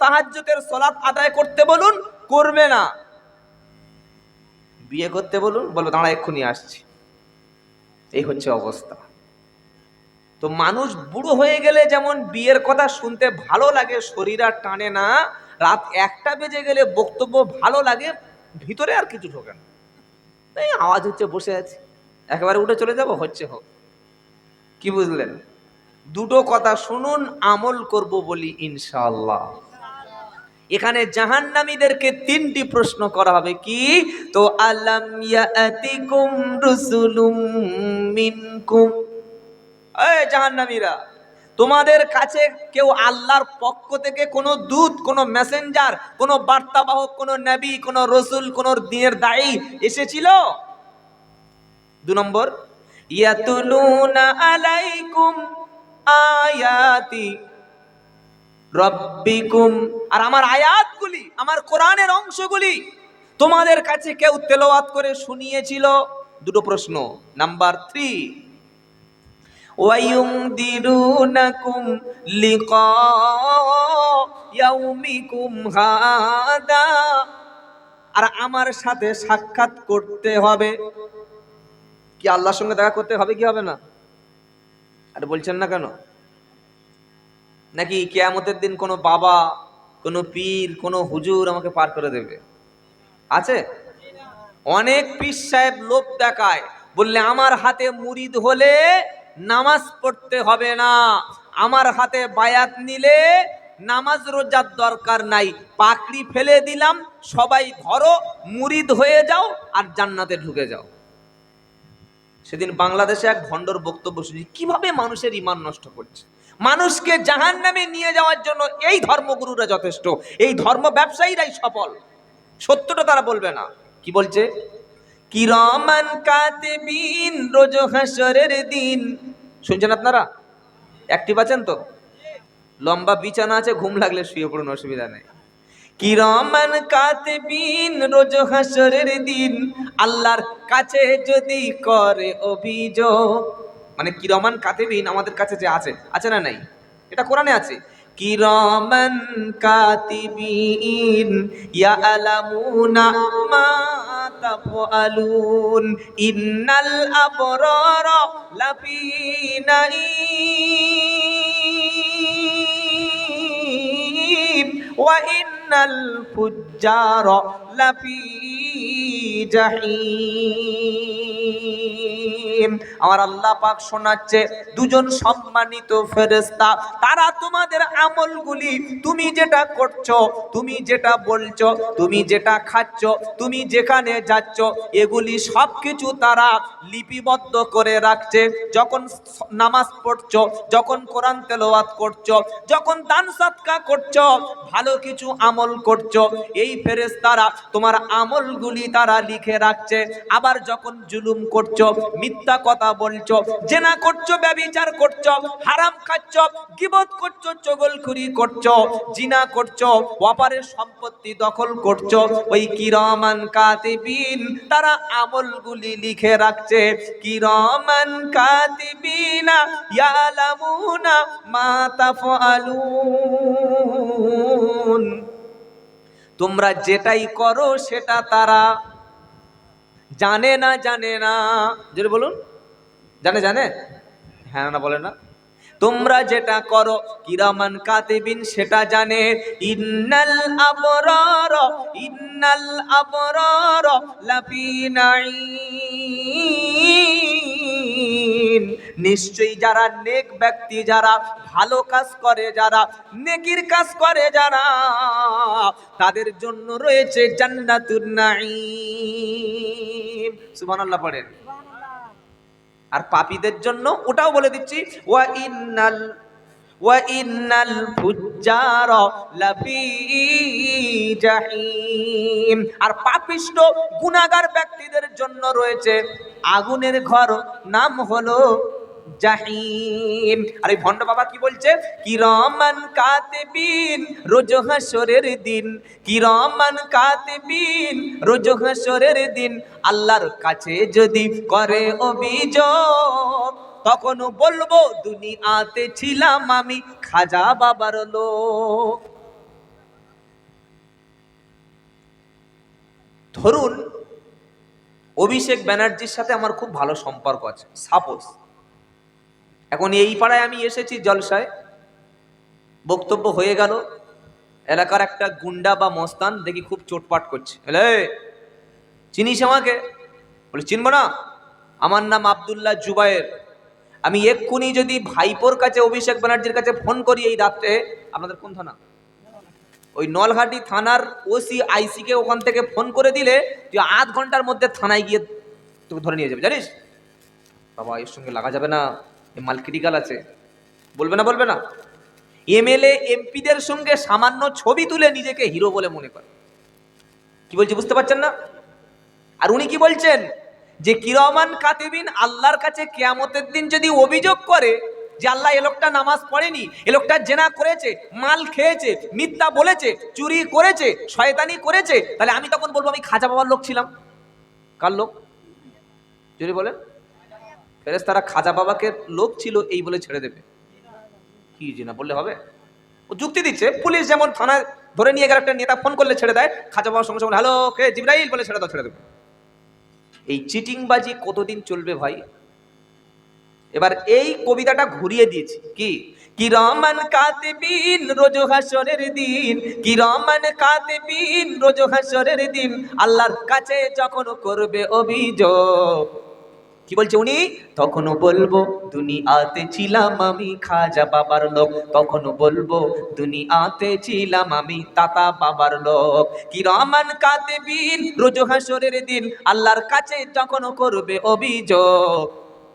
তাহাজ্জুদের সলাৎ আদায় করতে বলুন, করবে না। বিয়ে করতে বলুন বলব দাঁড়া, এক্ষুনি আসছি। এই হচ্ছে অবস্থা। তো মানুষ বুড়ো হয়ে গেলে যেমন বিয়ের কথা শুনতে ভালো লাগে, শরীর আর টানে না, রাত একটা বেজে গেলে বক্তব্য ভালো লাগে, ভিতরে আর কিছু ঢোকে না। এই আওয়াজ হচ্ছে, বসে আছি। একেবারে উঠে চলে যাব, হচ্ছে হোক। কি বুঝলেন? দুটো কথা শুনুন, আমল করব বলি, ইনশাআল্লাহ। এখানে জাহান্নামীদেরকে তিনটি প্রশ্ন করা হবে কি? তো আলাম ইয়াতিকুম রুসুলুম মিনকুম। এই জাহান্নামীরা, তোমাদের কাছে কেউ আল্লাহর পক্ষ থেকে কোনো দূত, কোনো মেসেঞ্জার, কোনো বার্তাবাহক, কোনো নবী, কোনো রসুল, কোনো দিনের দায়ী এসেছিল? দু নম্বর, ইয়াতুলুনা আলাইকুম আয়াতি রব্বিকুম আর আমার আয়াতগুলি আমার কোরআনের অংশগুলি তোমাদের কাছে কেউ তেলাওয়াত করে শুনিয়েছিল দুটো প্রশ্ন নাম্বার থ্রি وينذرونكم لقاء يومكم هذا আর আমার সাথে সাক্ষাৎ করতে হবে কি আল্লাহর সঙ্গে দেখা করতে হবে কি হবে না আর বলছেন না কেন নাকি কেয়ামতের দিন কোনো বাবা, কোনো পীর, কোনো হুজুর আমাকে পার করে দেবে? আছে? অনেক পীর সাহেব লোভ দেখায়, বললে, আমার হাতে মুরিদ হলে নামাজ পড়তে হবে না। আমার হাতে বায়াত নিলে নামাজ রোজার দরকার নাই। পাকড়ি ফেলে দিলাম, সবাই ধরো, মুরিদ হয়ে যাও আর জান্নাতে ঢুকে যাও। সেদিন বাংলাদেশে এক ভণ্ডর বক্তব্য শুনি, কীভাবে মানুষের ইমান নষ্ট করছে? মানুষকে জাহান নামে নিয়ে যাওয়ার জন্য এই ধর্মগুরুরা যথেষ্ট। এই ধর্ম ব্যবসায়ীরাই সফল। সত্যটা তারা বলবে না। কি বলছে? কিরমান কাতিবিন রোজ হাসরের দিন। শুনছেন আপনারা? অ্যাক্টিভ আছেন তো? লম্বা বিছানা আছে, ঘুম লাগলে শুয়ে পড়ুন, অসুবিধা নেই। কিরমান কাতিবিন রোজ হাসরের দিন। আল্লাহর কাছে যদি করে অভিযোগ মানে কিরমান কাতিবিন আমাদের কাছে যে আছে আছে না নাই? এটা কোরআনে আছে। কিরমান কাতিবিন ইয়ালামুনা মা লাফি আমার আল্লাহ পাক শোনাচ্ছে, দুজন সম্মানিত ফেরেশতা, তারা তোমাদের আমলগুলি, তুমি যেটা করছ, তুমি যেটা বলছো, তুমি যেটা খাচ্ছ, তুমি যেখানে যাচ্ছ, এগুলি সব কিছু তারা লিপিবদ্ধ করে রাখছে। যখন নামাজ পড়ছো, যখন কোরআন তেলাওয়াত করছ, যখন দান সৎকা করছ, ভালো কিছু আমল করছ, এই ফেরেশতারা তোমার আমলগুলি তারা লিখে রাখছে। আবার যখন জুলুম করছ, মিথ্যা কথা বলছো, জেনা করছ ব্যভিচার করছ, হারাম খাচ্ছ, গিবত করছ, চগলখুরি করছ, জিনা করছ, অপারের সম্পত্তি দখল করছ, ওই কিরমান কাতিবিন তারা আমলগুলি লিখে রাখছে, কিরমান কাতিবিনা ইয়ালামুনা মা তাফআলুন। তোমরা যেটাই করো সেটা তারা জানে না জানে না। যদি বলুন। জানে জানে? হ্যাঁ না বলে না। তোমরা যেটা করো, কিরামান কাতিবিন সেটা জানে। ইন্নাল আবরার ইন্নাল আবরার লাফি নিশ্চয়ই যারা নেক ব্যক্তি, যারা ভালো কাজ করে, যারা নেকির কাজ করে, যারা তাদের জন্য রয়েছে জান্নাতুন সুবহানাল্লাহ পড়েন। আর পাপীদের জন্য ওটাও বলে দিচ্ছি, ওয়া ইন্নাল ওয়া ইন্নাল ফুজ্জার লাফি জাহিম। আর পাপিষ্ট গুনাহগার ব্যক্তিদের জন্য রয়েছে, আগুনের ঘর নাম হলো জাহিম। আর এই ভণ্ড বাবা কি বলছে? কিরমান কাতেবিন, রোজ হাসরের দিন। কিরমান কাতেবিন, রোজ হাসরের দিন। আল্লাহর কাছে যদি করে অভিযোগ তখন বলব, দুনিয়াতে ছিলাম আমি খাজা বাবার লোক। ধরুন, অভিষেক ব্যানার্জির সাথে আমার খুব ভালো সম্পর্ক আছে। সাপোজ এখন এই পাড়ায় আমি এসেছি জলসায়। বক্তব্য হয়ে গেল। এলাকার একটা গুন্ডা বা মস্তান দেখি খুব চোটপাট করছে। এলে চিনিস আমাকে? বলে, চিনবো না। আমার নাম আবদুল্লাহ জুবায়ের। আমি এক্ষুনি যদি ভাইপোর কাছে, অভিষেক ব্যানার্জির কাছে ফোন করি এই রাত্রে আপনাদের কোন থানা? ওই নলহাটি থানার ওসি আইসি কে ওখান থেকে ফোন করে দিলে, তুই আধ ঘণ্টার মধ্যে থানায় গিয়ে তোকে ধরে নিয়ে যাবে। জানিস? বাবা, এর সঙ্গে লাগা যাবে না। মাল ক্রিটিক্যাল আছে। বলবে না বলবে না। এমএলএ, এমপিদের সঙ্গে সামান্য ছবি তুলে নিজেকে হিরো বলে মনে করে। কি বলছি, বুঝতে পারছেন না? আর উনি কি বলছেন? যে কিরমান কাতিবিন আল্লাহর কাছে কেয়ামতের দিন যদি অভিযোগ করে যে আল্লাহ এ লোকটা নামাজ পড়েনি, এ লোকটা জেনা করেছে, মাল খেয়েছে, মিথ্যা বলেছে, চুরি করেছে, শয়তানি করেছে, তাহলে আমি তখন বলব আমি খাজা বাবার লোক ছিলাম। কার লোক? যদি বলেন। ফেরেস তারা খাজা বাবাকে লোক ছিল, এই বলে ছেড়ে দেবে। কি যে না বললে হবে? ও যুক্তি দিচ্ছে, পুলিশ যেমন থানায় ধরে নিয়ে গেলে একটা নেতা ফোন করলে ছেড়ে দেয়, খাজা বাবার সঙ্গে সঙ্গে হ্যালো, কে, জিব্রাইল? বলে ছেড়ে দাও, ছেড়ে দেবে। এই চিটিংবাজি কতদিন চলবে ভাই? এবার এই কবিতাটা ঘুরিয়ে দিয়েছি। কি? কি রমান কাতিবিন, রোজ হাসরের দিন। কি রমান কাতিবিন, রোজ হাসরের দিন। আল্লাহর কাছে যখন করবে অভিযোগ কি বলছে উনি? তখনও বলব, দুনিয়াতে ছিলাম আমি খাজা বাবার লোক। তখনও বলব, দুনিয়াতে ছিলাম আমি তাতা বাবার লোক। কি রহমান কাতেবিন রোজ হাসরের দিন আল্লাহর কাছে যখন করবে অভিযোগ,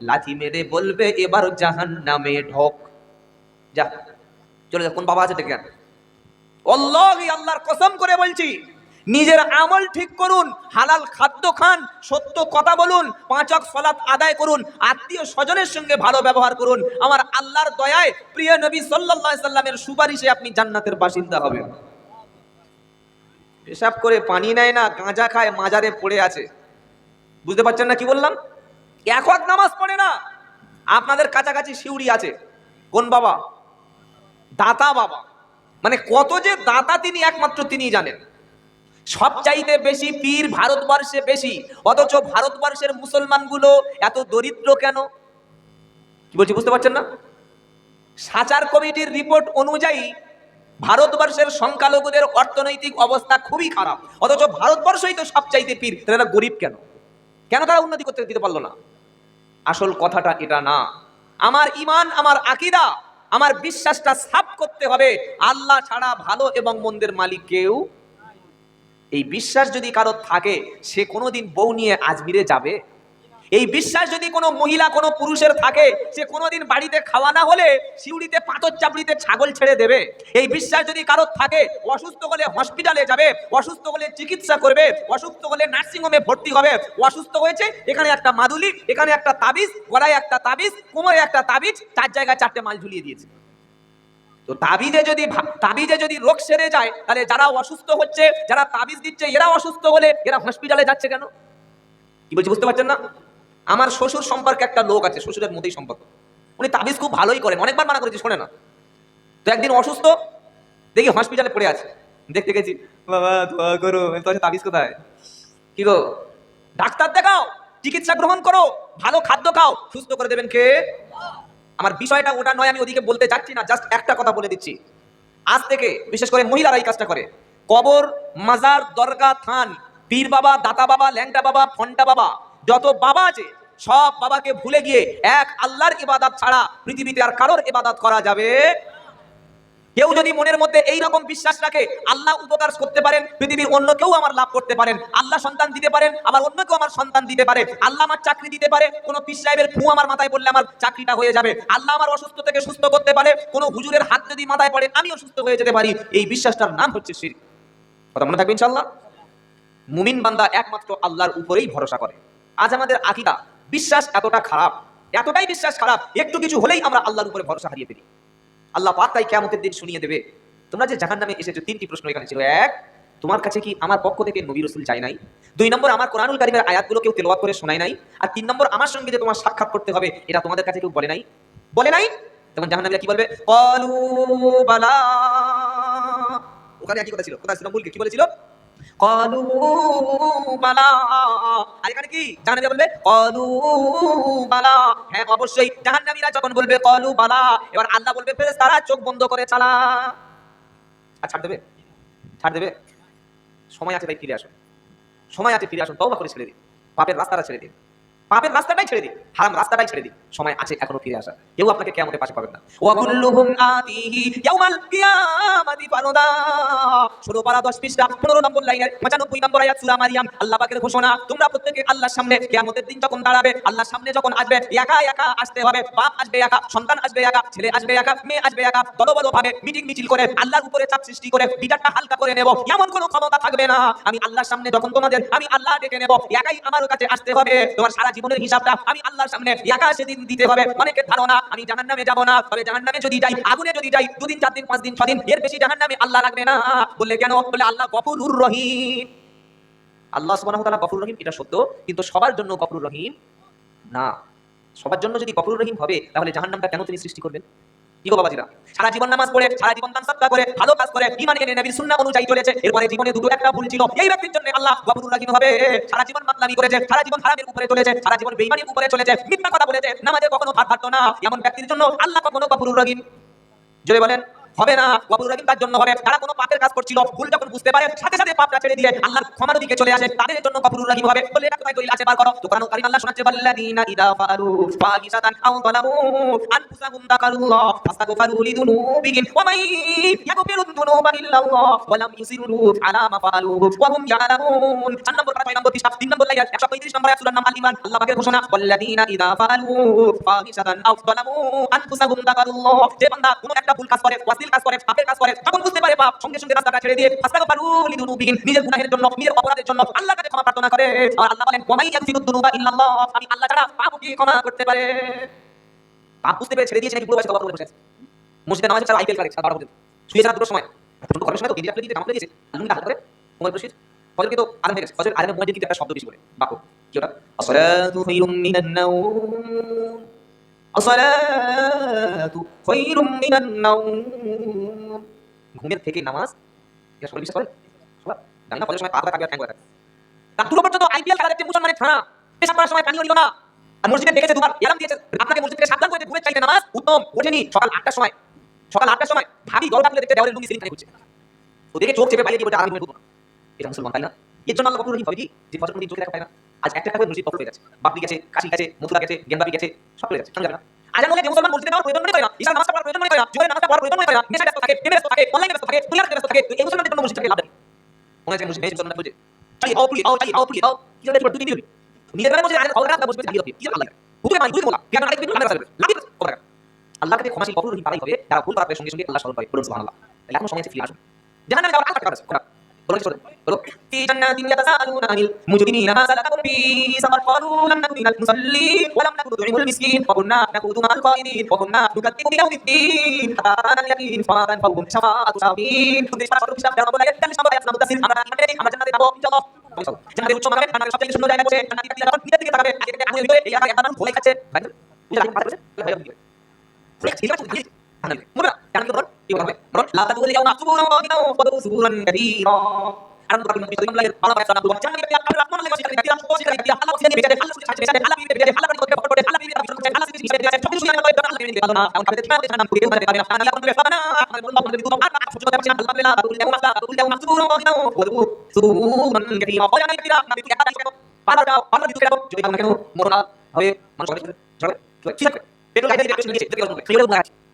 লাথি মেরে বলবে, এবার জাহান নামে ঢোক। যা, চলে যা, কোন বাবা আছে ডেকে। অল্লাহি আল্লাহর কসম করে বলছি নিজের আমল ঠিক করুন, হালাল খাদ্য খান, সত্য কথা বলুন পাঁচক সলাৎ আদায় করুন, আত্মীয় স্বজনের সঙ্গে ভালো ব্যবহার করুন। আমার আল্লাহর দয়ায় প্রিয় নবী আলাইহি সাল্লামের সুপারিশে আপনি জান্নাতের বাসিন্দা হবেন। পেশাব করে পানি নেয় না, গাঁজা খায়, মাজারে পড়ে আছে। বুঝতে পারছেন না কি বললাম? এক নামাজ পড়ে না। আপনাদের কাছাকাছি শিউরি আছে। কোন বাবা? দাতা বাবা। মানে কত যে দাতা তিনি, একমাত্র তিনি জানেন। সবচাইতে বেশি পীর ভারতবর্ষে বেশি, অথচ ভারতবর্ষের মুসলমানগুলো এত দরিদ্র কেন? কি বলছি, বুঝতে পারছেন না? সাচার কমিটির রিপোর্ট অনুযায়ী ভারতবর্ষের সংখ্যালঘুদের অর্থনৈতিক অবস্থা খুবই খারাপ, অথচ ভারতবর্ষই তো সবচাইতে পীর তারা গরিব কেন? কেন তারা উন্নতি করতে দিতে পারল না? আসল কথাটা এটা না। আমার ইমান, আমার আকিদা, আমার বিশ্বাসটা সাফ করতে হবে। আল্লাহ ছাড়া ভালো এবং মন্দের মালিক কেউ এই বিশ্বাস যদি কারও থাকে, সে কোনোদিন বউ নিয়ে আজমিরে যাবে? এই বিশ্বাস যদি কোনো মহিলা, কোনো পুরুষের থাকে, সে কোনোদিন বাড়িতে খাওয়া না হলে শিউড়িতে পাথর চাপড়িতে ছাগল ছেড়ে দেবে? এই বিশ্বাস যদি কারোর থাকে, অসুস্থ হলে হসপিটালে যাবে, অসুস্থ হলে চিকিৎসা করবে, অসুস্থ হলে নার্সিংহোমে ভর্তি হবে, অসুস্থ হয়েছে, এখানে একটা মাদুলি, এখানে একটা তাবিজ, গলায় একটা তাবিজ, কোমরে একটা তাবিজ, চার জায়গায় চারটে মাল ঝুলিয়ে দিয়েছে। তো তাবিজে যদি তাবিজে যদি রোগ সেরে যায়, তাহলে যারা অসুস্থ হচ্ছে, যারা তাবিজ দিচ্ছে, এরা অসুস্থ হলে এরা হসপিটালে যাচ্ছে কেন? কি বলছি বুঝতে পারছেন না? আমার শ্বশুর সম্পর্কে একটা লোক আছে, শ্বশুরের মধ্যেই সম্পর্ক। উনি তাবিজ খুব ভালোই করেন, অনেকবার মানা করেছি, শোনে না। তো একদিন অসুস্থ, দেখি হসপিটালে পড়ে আছে। দেখতে গেছি, বাবা, দোয়া করো তোর তাবিজ কোথায়? কি গো? ডাক্তার দেখাও, চিকিৎসা গ্রহণ করো, ভালো খাদ্য খাও, সুস্থ করে দেবেন কে? আমার বিষয়টা ওটা নয়, আমি ওদিকে বলতে যাচ্ছি না জাস্ট একটা কথা বলে দিচ্ছি। আজ থেকে, বিশেষ করে মহিলারা এই কাজটা করে। কবর, মাজার, দরগা, থান, পীর বাবা, দাতা বাবা, ল্যাংটা বাবা, ফন্টা বাবা, যত বাবা আছে, সব বাবাকে ভুলে গিয়ে এক আল্লাহর ইবাদত ছাড়া পৃথিবীতে আর কারোর ইবাদত করা যাবে কেউ যদি মনের মধ্যে এই রকম বিশ্বাস রাখে, আল্লাহ উপকার করতে পারেন, পৃথিবীর অন্য কেউ আমার লাভ করতে পারেন, আল্লাহ সন্তান দিতে পারেন, আবার অন্য কেউ আমার সন্তান দিতে পারে, আল্লাহ আমার চাকরি দিতে পারে, কোনো পীর সাহেবের ফু আমার মাথায় পড়লে আমার চাকরিটা হয়ে যাবে, আল্লাহ আমার অসুস্থ থেকে সুস্থ করতে পারে, কোনো হুজুরের হাত যদি মাথায় পড়ে আমি অসুস্থ হয়ে যেতে পারি, এই বিশ্বাসটার নাম হচ্ছে শির কথা মনে থাকবে ইনশাল্লাহ মুমিন বান্দা একমাত্র আল্লাহর উপরেই ভরসা করে। আজ আমাদের আকিদা, বিশ্বাস এতটা খারাপ, এতটাই বিশ্বাস খারাপ, একটু কিছু হলেই আমরা আল্লাহর উপরে ভরসা হারিয়ে ফেলি। আল্লাহ পাক তাই কেমতের দিন শুনিয়ে দেবে। তোমরা যে জাহান নামে এসেছ, তিনটি প্রশ্ন এখানে ছিল। এক, তোমার কাছে কি আমার পক্ষ থেকে নবী রসুল যায় নাই? দুই নম্বর, আমার কোরআনুল কারিমের আয়াতগুলো কেউ তেলবাদ করে শোনায় নাই? আর তিন নম্বর, আমার সঙ্গে যে তোমার সাক্ষাৎ করতে হবে, এটা তোমাদের কাছে কেউ বলে নাই? বলে নাই? তখন জাহান্নামীরা কি বলবে? কলু, বালা। ওখানে একই কথা ছিল। কোথায়? ছিল মূলকে কি বলেছিল? কলু বালা। আর এখানে কি? জাহান্নামীরা বলবে, কলু বালা। হ্যাঁ অবশ্যই। জাহান্নামীরা যখন বলবে কলু বালা, এবার আল্লাহ বলবে, ফেরেশতারা চোখ বন্ধ করে চালা। আর ছাড় দেবে? ছাড় দেবে? সময় আছে, তাই ফিরে আসুন সময় আছে, ফিরে আসুন তওবা করে ছেড়ে দিন পাপের রাস্তাটা ছেড়ে দিন পাপের রাস্তাটাই ছেড়ে দিন, হারাম রাস্তাটাই ছেড়ে দিন। সময় আছে, এখনও ফিরে আসা কেউ আপনাকে কিয়ামতের পাশে পাবেন না। ওয়া আতিহি ইয়াউমাল কিয়ামাতি ফারদা। 16 পারা 10 পৃষ্ঠা 15 নম্বর লাইনের 95 নম্বর আয়াত সূরা মারিয়াম। আল্লাহ ঘোষণা, তোমরা আল্লাহর সামনে যখন দাঁড়াবে সামনে যখন আসবে, একা একা আসতে হবে। বাপ আসবে একা, সন্তান আসবে একা, ছেলে আসবে একা, মেয়ে আসবে একা ভাবে মিটিং করে উপরে চাপ সৃষ্টি করে বিচারটা হালকা করে নেব। এমন কোনো ক্ষমতা থাকবে না। আমি আল্লাহর সামনে যখন তোমাদের, আমি আল্লাহ ডেকে নেব। একাই আমার কাছে আসতে হবে। তোমার সারা জীবনের হিসাবটা আমি আল্লাহর সামনে একা সেদিন দিতে হবে। অনেকে ধারণা, আমি জাহান্নামে যাব না, তবে জাহান্নামে যদি যাই, আগুনে যদি যাই, দুদিন, চার দিন, পাঁচ দিন, ছদিন, এর বেশি জাহান্নামে আল্লাহ লাগবে না। বললে কেন? বলে আল্লাহ গফুরুর রহিম। আল্লাহ সুবাহ তালা তাআলা রহিম, এটা সত্য, কিন্তু সবার জন্য গফুর রহিম না। সবার জন্য যদি গফুর রহিম হবে, তাহলে জাহান্নামটা কেন তিনি সৃষ্টি করবেন? কি বাবাজিরা? সারা জীবন নামাজ পড়ে, সারা জীবন দান সাদকা করে, ভালো কাজ করে, ঈমান নবীর সুন্নাহ অনুযায়ী চলেছে। এরপরে জীবনে দুটো একটা ভুল ছিল। এই ব্যক্তির জন্য আল্লাহ গফুরুর রহিম হবে সারা জীবন মাতলামি করেছে, সারা জীবন হারামের উপরে চলেছে, সারা জীবন বেঈমানির উপরে চলেছে, মিথ্যা কথা বলেছে, নামাজে কখনো ভাত ভাত না, এমন ব্যক্তির জন্য আল্লাহ কখনো গফুরুর রহিম। জোরে বলেন। হবে না। গফুর রহিম তার জন্য হবে। তারা কোনো পাপের কাজ করছিল, ভুল যখন বুঝতে পারে, সাথে সাথে পাপটা ছেড়ে দিয়ে আল্লাহর ক্ষমার দিকে চলে আসে। তাদের জন্য গফুর রহিম হবে। বলে এটা কোথায় দলিল আছে, বার করো। তো কোরআন কারীম আল্লাহ শোনাচ্ছে, বাল্লাযিনা ইদা ফাআলু ফাহিশাতান আও যালামু আনফুসাহুম তাকারুল্লাহ ফাস্তাগফিরু লিযুনুবিহিম ওয়া মান ইয়াগফিরু যুনুবা ইল্লাল্লাহ ওয়া লাম ইউসিরু আলা মা ফাআলু ওয়া হুম ইয়ালামুন। চার নম্বর পারা নম্বর পৃষ্ঠা, তিন নম্বর লাইন 135 নম্বর সূরার নাম আল ঈমান আল্লাহ পাকের ঘোষণা, বাল্লাযিনা ইদা ফাআলু ফাহিশাতান আও যালামু আনফুসাহুম তাকারুল্লাহ যে বান্দা কোনো একটা ভুল কাজ করে ওয়াসিল কাজ করে পাপের কাজ করে। তখন বুঝতে পারে পাপ সঙ্গে সঙ্গে রাস্তাটা ছেড়ে দিয়ে ফাস্তাগফিরু লিযুনুবিহিম নিজের গুনাহের জন্য, নিজের অপরাধের জন্য আল্লাহর কাছে ক্ষমা প্রার্থনা করে। আর আল্লাহ বলেন ওয়া ইয়াগফিরু যুনুবা ইল্লাল্লাহ। আমি আল্লাহ ছাড়া পাপকে ক্ষমা করতে পারে। পাপ বুঝতে পেরে ছেড়ে দিয়েছে, নাকি পুরো বয়সে কথা বলে বসে আছে মসজিদে নামাজে ছাড়া আইপিএল করে সারা বারো পর্যন্ত শুয়ে ছাড়া দুটোর সময় প্রচণ্ড গরমের সময় তো গিরিয়া দিতে কামড়ে দিয়েছে। লুঙ্গিটা হাত করে কোমর বসে ফজর তো আরাম হয়ে গেছে। ফজর আরামের মধ্যে কিন্তু একটা শব্দ বেশি করে বাকো কি ওটা? আসসালাতু খায়রুম মিনান নাওম ঘুমের থেকে নামাজ সবাই বিশ্বাস করে সবাই জানি না সময় পাতা কাবিয়া ঠ্যাং করে রাত দুটো পর্যন্ত আইপিএল খেলা দেখছে মুসলমানের ছাড়া পেশাব করার সময় পানিও নিল না। আর মসজিদে দেখেছে দুবার এলাম দিয়েছে আপনাকে মসজিদ থেকে সাবধান করেছে ঘুমের চাইতে নামাজ উত্তম, ওঠেনি সকাল আটটার সময়। সকাল আটটার সময় ভাবি দরজা খুলে দেখতে দেওয়ালের লুঙ্গি সিলিং ঘুরছে। ওদিকে চোখ চেপে বাইরে বলছে আমি ঘুমে ঢুকবো এটা মুসলমান, তাই না? এর জন্য চোখে দেখা পায় না। আজ একটা টাকা মসজিদ কপল হয়ে গেছে। বাপি গেছে, কাশি গেছে মথুরা গেছে গেন্দাবি গেছে, সব হয়ে সঙ্গে যাবে না। আজ আমাদের মুসলমান মসজিদে যাওয়ার প্রয়োজন মনে করে ঈশার নামাজ পড়ার প্রয়োজন মনে করে জোহরের নামাজ পড়ার প্রয়োজন মনে করে নেশা ব্যস্ত থাকে, প্রেমে ব্যস্ত থাকে অনলাইনে ব্যস্ত থাকে দুনিয়াতে ব্যস্ত থাকে এই মুসলমানদের জন্য মসজিদ থেকে লাভ নেই মনে হচ্ছে মসজিদ মুসলমান বলছে চাই আও পুলি আও চাই আও পুলি আও কি জানে তুই দিবি নিজের বেলা মসজিদে আল্লাহ রাত বসবে চালিয়ে দিবি কি আল্লাহ হুতুবে মাই হুতুবে মোলা কেন আরেক আল্লাহ রাসূল লাভ করে আল্লাহ কাছে ক্ষমাশীল কবুল রহিম পালাই হবে, যারা ভুল করার সঙ্গে সঙ্গে আল্লাহ স্মরণ করে সুবহানাল্লাহ। এখন সময় আছে, ফিরে আসুন। জাহান্নামে যাওয়ার কিছু বলো في جنات يتساءلون عن المجرمين ما سلككم في سقر قالوا لم نكن من المصلين ولم نكن نطعم المسكين وكنا نخوض مع الخائنين وكنا نكذب بيوم الدين حتى أتانا اليقين فما تنفعهم شفاعة الشافعين كنت شفاعة الشافعين আমরা বলে একটা আমরা একটা মুদাসসির আমরা ইমানে আমরা জান্নাতে যাবো ইনশাআল্লাহ জান্নাতের উচ্চ মাকামে জান্নাতের সবচেয়ে সুন্দর জায়গা বসে জান্নাতি ব্যক্তিরা যখন নিজের দিকে তাকাবে আগে আগুনের ভিতরে এই আগে আদান ভোলে খাচ্ছে ভাই বুঝা আগে পার করেছে ভাই ভোলে খাচ্ছে কি আনন্দ বল কি লা তাদুল ইয়াউমা সুবুরান ওয়াদিনা ওয়া সুবুরান কাবীরা আনন্দ পাবেন নবী সাল্লাল্লাহু আলাইহি ওয়াসাল্লাম আল্লাহ বলেন জান্নাতে আপনি আল্লাহ রাহমান আল্লাহ বলেন আপনি আল্লাহ বলেন আপনি আল্লাহ বলেন বেচারে আল্লাহ বলেন বেচারে আল্লাহ বলেন বেচারে আল্লাহ করতে করতে আল্লাহ বলেন আপনি আল্লাহ বলেন বেচারে সব কিছু জানা আল্লাহ বলেন আল্লাহ এমন কাছে ঠিকানা নাম পুরো মানে পারে আল্লাহ বলেন সাবানা আল্লাহ বলেন দুটো আর সহ্য করতে আল্লাহ বলেন আল্লাহ বলেন মাসলা আল্লাহ বলেন ওয়া দিনা ওয়া সুবুরান কাবীরা ওয়া জানা কাবীরা নবী একটা দাঁড়িয়ে দাও আল্লাহ দিতে কেন যদি কেন মরনা হবে মানুষ হবে ঠিক আছে পেট্রোল গাড়ি দিয়ে পেট্রোল দিয়েছে দেখে কেউ না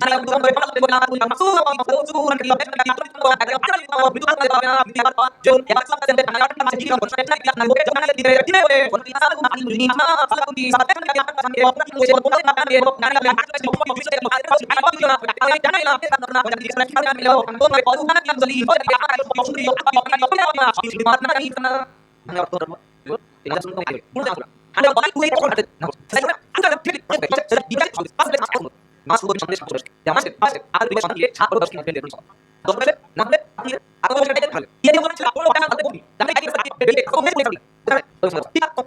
দোকান একদম সামনে বলে বলে তিনি খাওয়া হচ্ছে আপনার বাস মাস রূপ সন্দেশ মাস যা মাস মাস আর দুই সন্তান দিয়ে ছাপ দশ কিনা পেলে দেখুন দশ বছর না হলে আপনি আরও বছর টাকা ভালো ইয়ে দিয়ে বলেন আপনার টাকা ভালো বলি। তাহলে কি আপনি বেলে। কত মেয়ে বলি। তাহলে ঠিক আছে কম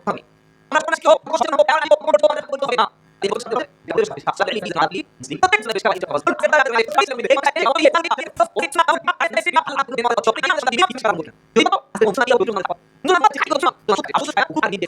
আমরা কোন কি কষ্ট না হোক আমি কোন কোন কথা বলতে হবে না। এই বলতে হবে যাদের সাথে সাথে এই দিন আপনি জিতা থেকে বেশ কাজ করতে পারবেন তাহলে আপনি ফাইল আমি দেখতে পাচ্ছি আপনি এটা আপনি ওই না আপনি আপনি সেটা আপনি আপনি মানে চপড়ি না আপনি কি করতে পারবেন যদি আপনি ওখানে গিয়ে বলুন না না আপনি কি করতে পারবেন আপনি আপনি আপনি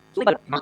আপনার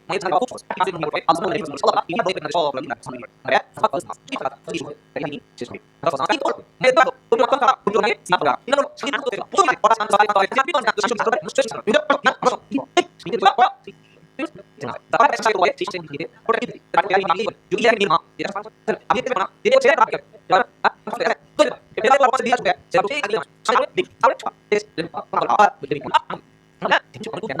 my head's not all cultures. I can't say no right? I'm just going to make this all You can't believe it, it's all over. You can't believe it. Okay? Fuck us. You can't believe it. You can't believe it. You can't believe it. You can't believe it. You can't believe it. You can't believe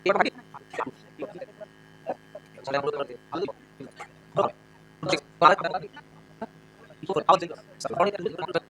Terima. चले हम लोग करते हैं okay 4000 4000 sir